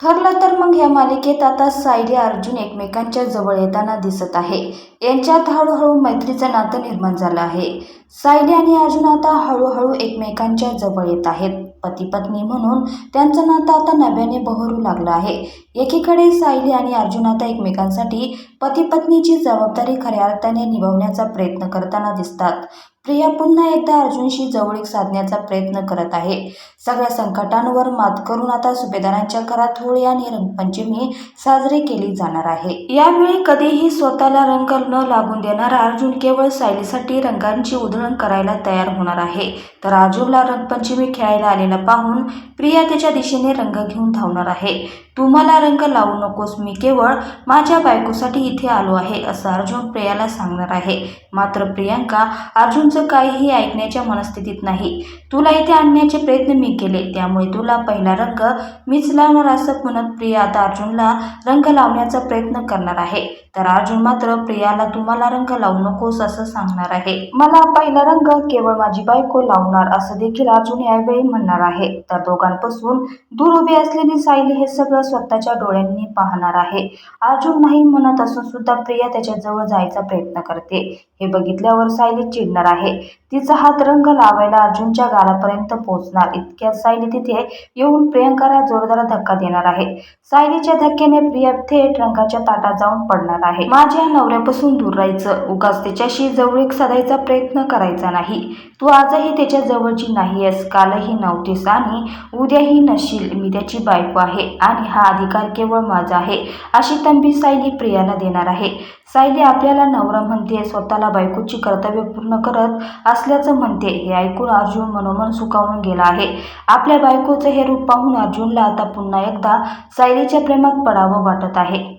ठरलं तर मग या मालिकेत आता सायली अर्जुन एकमेकांच्या जवळ येताना दिसत आहे. यांच्यात हळूहळू मैत्रीचं नातं निर्माण झालं आहे. सायली आणि अर्जुन आता हळूहळू एकमेकांच्या जवळ येत आहेत. पती पत्नी म्हणून त्यांचं नातं आता नव्याने बहरू लागलं आहे. एकीकडे सायली आणि अर्जुन आता एकमेकांसाठी पती पत्नीची जबाबदारी खऱ्या अर्थाने निभावण्याचा प्रयत्न करताना दिसतात. प्रिया पुन्हा एकदा अर्जुनशी जवळीक साधण्याचा प्रयत्न करत आहे. सगळ्या संकटांवर मात करून आता सुभेदारांच्या घरात होळी आणि रंगपंचमी साजरी केली जाणार आहे. यावेळी कधीही स्वतःला रंग न लागून देणारा अर्जुन केवळ सायलीसाठी रंगांची उधळण करायला तयार होणार आहे. तर अर्जुनला रंगपंचमी खेळायला आलेला पाहून प्रिया त्याच्या दिशेने रंग घेऊन धावणार आहे. तू मला रंग लावू नकोस मी केवळ माझ्या बायकोसाठी इथे आलो आहे असं अर्जुन प्रियाला सांगणार आहे. मात्र प्रियांका अर्जुनचं काहीही ऐकण्याच्या मनस्थितीत नाही. तुला इथे आणण्याचे प्रयत्न मी केले त्यामुळे तुला पहिला रंग मीच लावणार असं म्हणत प्रिया आता अर्जुनला रंग लावण्याचा प्रयत्न करणार आहे. तर अर्जुन मात्र प्रियाला तुम्हाला रंग लावू नकोस असं सांगणार आहे. मला पहिला रंग केवळ माझी बायको लावणार असं देखील अर्जुन यावेळी म्हणणार आहे. तर दोघांपासून दूर उभी असलेली सायली हे सगळं स्वतःच्या डोळ्यांनी पाहणार आहे. अर्जुन नाही म्हणत असून सुद्धा प्रिया त्याच्याजवळ जायचा प्रयत्न करते. हे बघितल्यावर सायली चिडणार आहे. तिचा हात रंग लावायला अर्जुनच्या गालापर्यंत पोहोचणार. इतक्यात सायली तिथे येऊन प्रियंकाला जोरदार धक्का देणार आहे. सायलीच्या धक्क्याने प्रिया थेट रंगाच्या ताटात जाऊन पडणार आहे. माझ्या नवऱ्यापासून दूर राहायचं. उगाच त्याच्याशी जवळीक साधायचा प्रयत्न करायचा नाही. तू आजही त्याच्या जवळची नाहीयेस. कालही नव्हतीस आणि उद्याही नशील. मी त्याची बायको आहे आणि हा अधिकार केवळ माझा आहे अशी तंबी सायली प्रियाला देणार आहे. सायली आपल्याला नवरा म्हणते स्वतःला बायकोची कर्तव्य पूर्ण करत असल्याचं म्हणते हे ऐकून अर्जुन मनोमन सुकावून गेला आहे. आपल्या बायकोचं हे रूप पाहून अर्जुनला आता पुन्हा एकदा सायलीच्या प्रेमात पडावं वाटत आहे.